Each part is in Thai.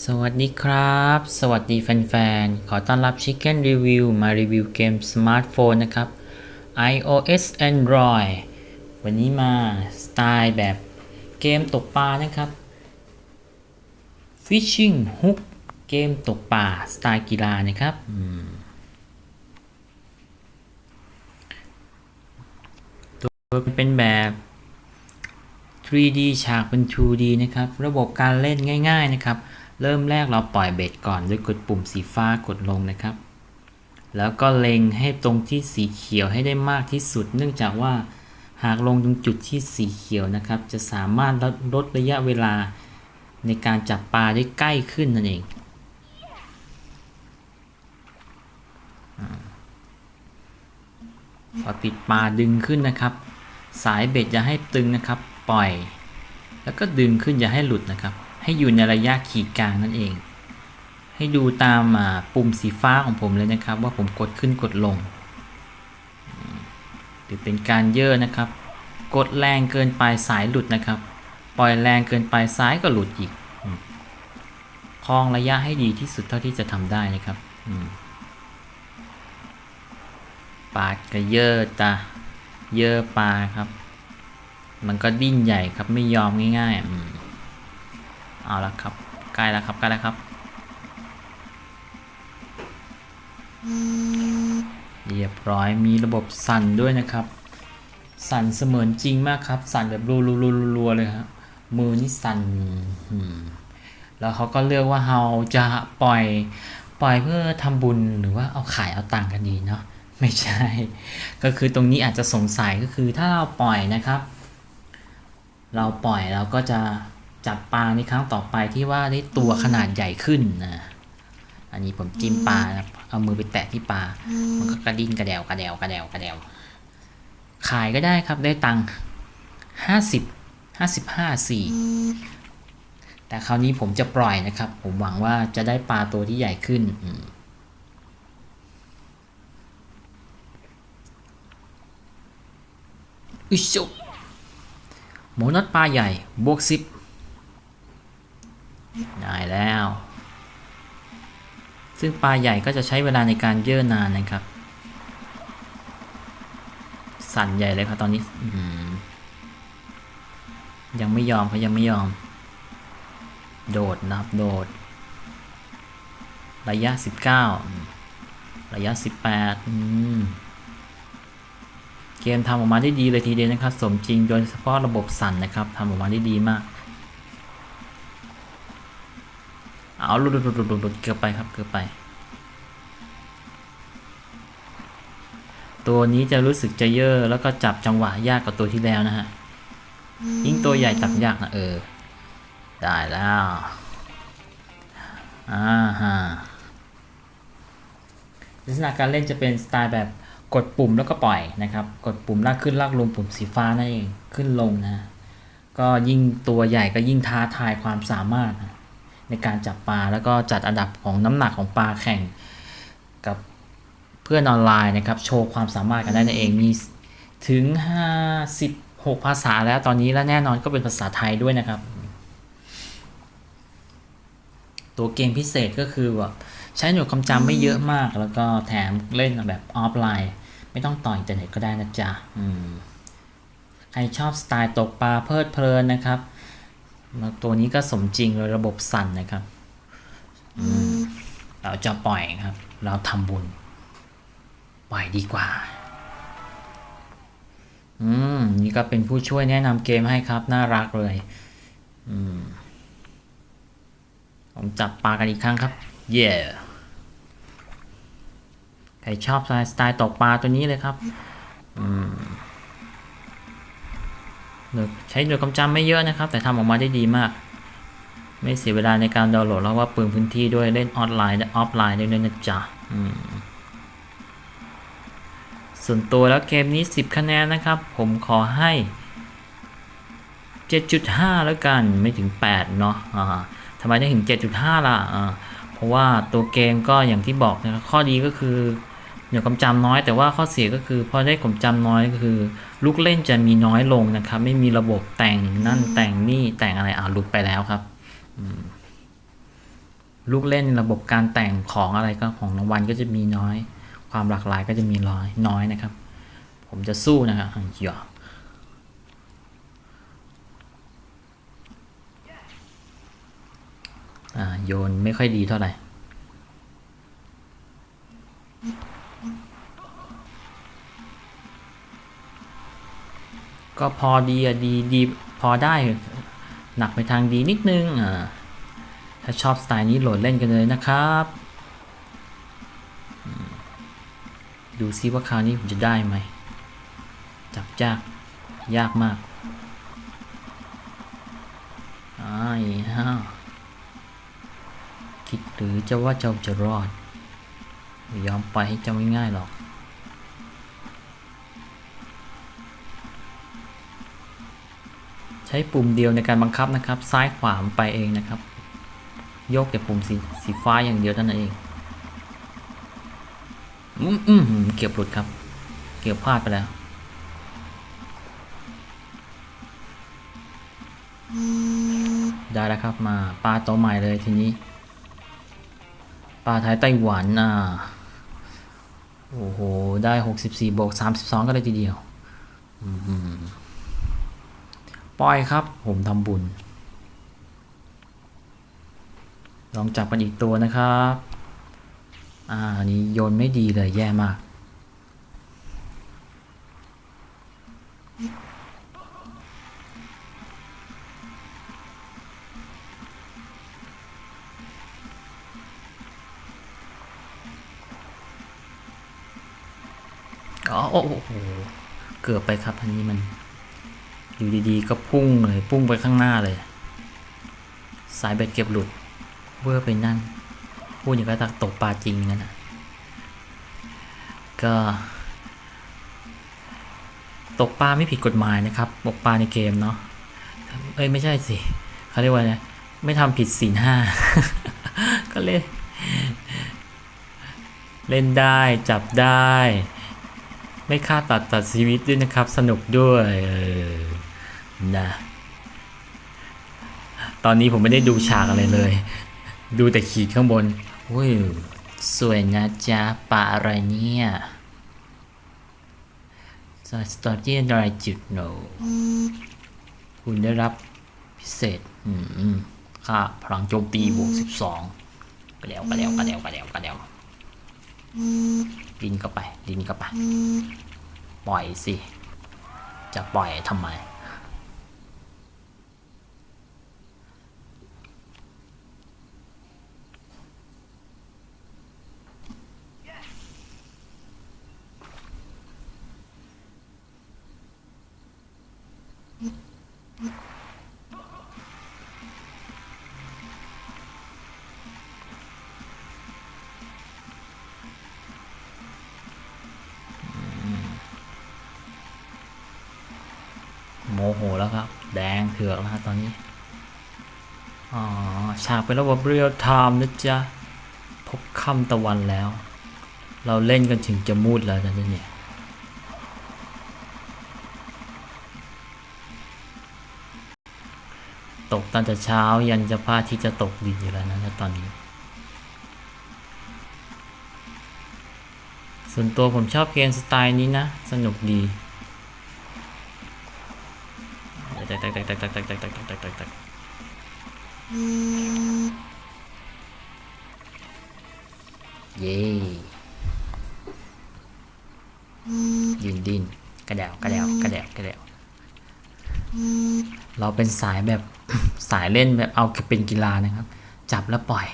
สวัสดีครับ สวัสดีแฟนๆ ขอต้อนรับ Chicken Review มารีวิวเกมสมาร์ทโฟนนะครับ iOS Android วันนี้มาสไตล์แบบเกมตกปลานะครับ Fishing Hook เกมตกปลาสไตล์กีฬานะครับอืมตัวเป็นแบบ 3D ฉากเป็น 2D นะครับ ระบบการเล่นง่าย ๆ นะครับ เริ่มแรกเราปล่อยเบ็ดก่อนด้วยกดปุ่มสีฟ้ากดลงนะครับ แล้วก็เล็งให้ตรงที่สีเขียวให้ได้มากที่สุด เนื่องจากว่าหากลงตรงจุดที่สีเขียวนะครับ จะสามารถลดลดระยะเวลาในการจับปลาได้ใกล้ขึ้นนั่นเองพอติดปลาดึงขึ้นนะครับ สายเบ็ดอย่าให้ตึงนะครับ ปล่อย แล้วก็ดึงขึ้นอย่าให้หลุดนะครับ ให้อยู่ในระยะขีดกลางนั่นเอง ให้ดูตามปุ่มสีฟ้าของผมเลยนะครับ ว่าผมกดขึ้นกดลงหรือเป็นการเย่อนะครับ กดแรงเกินไปสายหลุดนะครับ ปล่อยแรงเกินไปซ้ายก็หลุดอีกคลองระยะให้ดีที่สุดเท่าที่จะทำได้นะครับปาดกระเยอะตาเยอะปลาครับ มันก็ดิ้นใหญ่ครับไม่ยอมง่าย ๆ เอาละครับใกล้แล้วครับใกล้แล้วครับ เรียบร้อยมีระบบสั่นด้วยนะครับ สั่นเสมือนจริงมากครับ สั่นแบบรัวๆๆๆเลยครับมือนี่สั่นแล้วเขาก็เลือกว่าเราจะปล่อยปล่อยเพื่อทำบุญหรือว่าเอาขายเอาตังค์กันดีเนาะไม่ใช่ ก็คือตรงนี้อาจจะสงสัยก็คือถ้าเราปล่อยนะครับ เราปล่อยเราก็จะ จับปลาในครั้งต่อไปที่ว่าได้ตัวขนาดใหญ่ขึ้นนะอันนี้ผมจิ้มปลานะครับเอามือไปแตะที่ปลา มันก็กระดิ้นกระเดวกระเดวกระเดวกระเดวขายก็ได้ครับได้ตังค์ห้าสิบห้าสิบห้าสี่แต่คราวนี้ผมจะปล่อยนะครับ ผมหวังว่าจะได้ปลาตัวที่ใหญ่ขึ้นอืมอุยชุหมูน็อตปลาใหญ่บวกสิบ ได้แล้ว ซึ่งปลาใหญ่ก็จะใช้เวลาในการเย่อนานนะครับ สั่นใหญ่เลยครับตอนนี้ยังไม่ยอมเขายังไม่ยอม โดดนะครับโดด ระยะ 19 ระยะ 18อืมเกมทำออกมาได้ดีเลยทีเดียวนะครับ สมจริงโดยเฉพาะระบบสั่นนะครับทำออกมาได้ดีมาก เอาหลุดหลุดหลุดหลุดเกือบไปครับเกือบไป ตัวนี้จะรู้สึกจะเยอะแล้วก็จับจังหวะยากกว่าตัวที่แล้วนะฮะ ยิ่งตัวใหญ่จับยากนะเออ ได้แล้วอ่าฮะลักษณะการเล่นจะเป็นสไตล์แบบกดปุ่มแล้วก็ปล่อยนะครับ กดปุ่มลากขึ้นลากลงปุ่มสีฟ้านั่นเองขึ้นลงนะ ก็ยิ่งตัวใหญ่ก็ยิ่งท้าทายความสามารถนะ ในการจับปลาแล้วก็จัดอันดับของน้ำหนักของปลาแข่ง กับเพื่อนออนไลน์นะครับ โชว์ความสามารถกันได้นั่นเองมีถึง 56 ภาษาแล้วตอนนี้และแน่นอนก็เป็นภาษาไทยด้วยนะครับ ตัวเกมพิเศษก็คือแบบใช้หน่วยความจำไม่เยอะมาก แล้วก็แถมเล่นแบบออฟไลน์ ไม่ต้องต่ออินเทอร์เน็ตก็ได้นะจ๊ะใครชอบสไตล์ตกปลาเพลิดเพลินนะครับ ตัวนี้ก็สมจริงเลยระบบสั่นนะครับอืมเราจะปล่อยครับ เราทำบุญ ปล่อยดีกว่า อืม นี่ก็เป็นผู้ช่วยแนะนำเกมให้ครับ น่ารักเลย อืม ผมจับปลากันอีกครั้งครับ เย่ใครชอบสไตล์ตกปลาตัวนี้เลยครับ อืมหน่วย ใช้หน่วยความจำไม่เยอะนะครับ แต่ทำออกมาได้ดีมาก ไม่เสียเวลาในการดาวน์โหลดแล้วว่าเปลืองพื้นที่ด้วยเล่นออนไลน์และออฟไลน์ด้วยนะจ๊ะส่วนตัวแล้วเกมนี้ 10 คะแนนนะครับ ผมขอให้ 7.5 แล้วกันไม่ถึง 8 เนาะอ่าทำไมได้ถึง 7.5 ล่ะอ่าเพราะว่าตัวเกมก็อย่างที่บอกนะครับข้อดีก็คือ หน่วยความจำน้อยแต่ว่าข้อเสียก็คือพอได้ความจำน้อยก็คือ ลูกเล่นจะมีน้อยลงนะครับ ไม่มีระบบแต่งนั่นแต่งนี่แต่งอะไรอ่าลุดไปแล้วครับลูกเล่นระบบการแต่งของอะไรก็ของรางวัลก็จะมีน้อย ความหลากหลายก็จะมีน้อยน้อยนะครับ ผมจะสู้นะครับอย่าอ่าโยนไม่ค่อยดีเท่าไหร่ ก็พอดีอะดีดีพอได้หนักไปทางดีนิดนึงอ่าถ้าชอบสไตล์นี้โหลดเล่นกันเลยนะครับ ดูซิว่าคราวนี้ผมจะได้ไหม จับยาก ยากมากอ้ายฮะคิดหรือจะว่าเจ้าจะรอด ไม่ยอมไปให้เจ้าง่ายๆหรอก ช้ปุ่มเดียวในการบังคับนะครับ ซ้ายขวามไปเองนะครับ ยกแต่ปุ่มสีสีฟ้าอย่างเดียวเท่านั้นเองอืมอืมเก็บหลุดครับ เก็บพลาดไปแล้วได้แล้วครับมาปลาตัวใหม่เลยทีนี้ปลาไทยไต้หวันอะโอ้โห ได้หกสิบสี่บวกสามสิบสองก็เลยทีเดียว อืม ปล่อยครับ ผมทำบุญ ลองจับกันอีกตัวนะครับ อ่านนี้โยนไม่ดีเลยแย่มาก อ๋อ โอ้โห เกือบไปครับอันนี้มัน อยู่ดีๆ ก็พุ่งเลยพุ่งไปข้างหน้าเลย สายเบ็ดเก็บหลุดเวอร์ไปนั่น พูดอย่างก็ตักตกปลาจริงนั่นนะก็ตกปลาไม่ผิดกฎหมายนะครับตกปลาในเกมเนาะเอ้ยไม่ใช่สิเขาเรียกว่าไงไม่ทำผิดศีลห้าก็เล่น เล่นได้จับได้ ไม่ฆ่าตัดตัดชีวิตด้วยนะครับ สนุกด้วยเออ นะ ตอนนี้ผมไม่ได้ดูฉากอะไรเลย ดูแต่ขีดข้างบนอุ้ยสวยนะจ๊ะปลาอะไรเนี่ยสตอรี่อะไรจุดโนคุณได้รับพิเศษอืมค่าพลังโจมตีบวกสิบสองกระเดวกระเดวกระเดวกระเดวกระเดวดินเข้าไป ดินเข้าไป ปล่อยสิ จะปล่อยทำไม โมโหแล้วครับ แดงเถือกแล้วครับตอนนี้ อ๋อ ฉากเป็นระบบเรียลไทม์นะจ๊ะ พบค่ำตะวันแล้ว เราเล่นกันถึงจะมืดแล้วนะเนี่ยตกตั้งแต่เช้ายันจะพระอาที่จะตกดินอยู่แล้วนะตอนนี้ ส่วนตัวผมชอบเกมสไตล์นี้นะ สนุกดี ตักตักตักตักตักตักตักตกตกตกตักตักเย้ดินดินกระเดวกระเดวกระเดวกระเดวเราเป็นสายแบบสายเล่นแบบเอาเป็นกีฬานะครับ จับแล้วปล่อย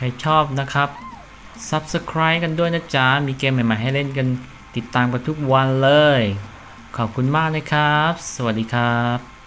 ครชอบนะครับ Subscribe กันด้วยนะจ๊ะ มีเกมใหม่ๆให้เล่นกันติดตามกันทุกวันเลย ขอบคุณมากนะครับ สวัสดีครับ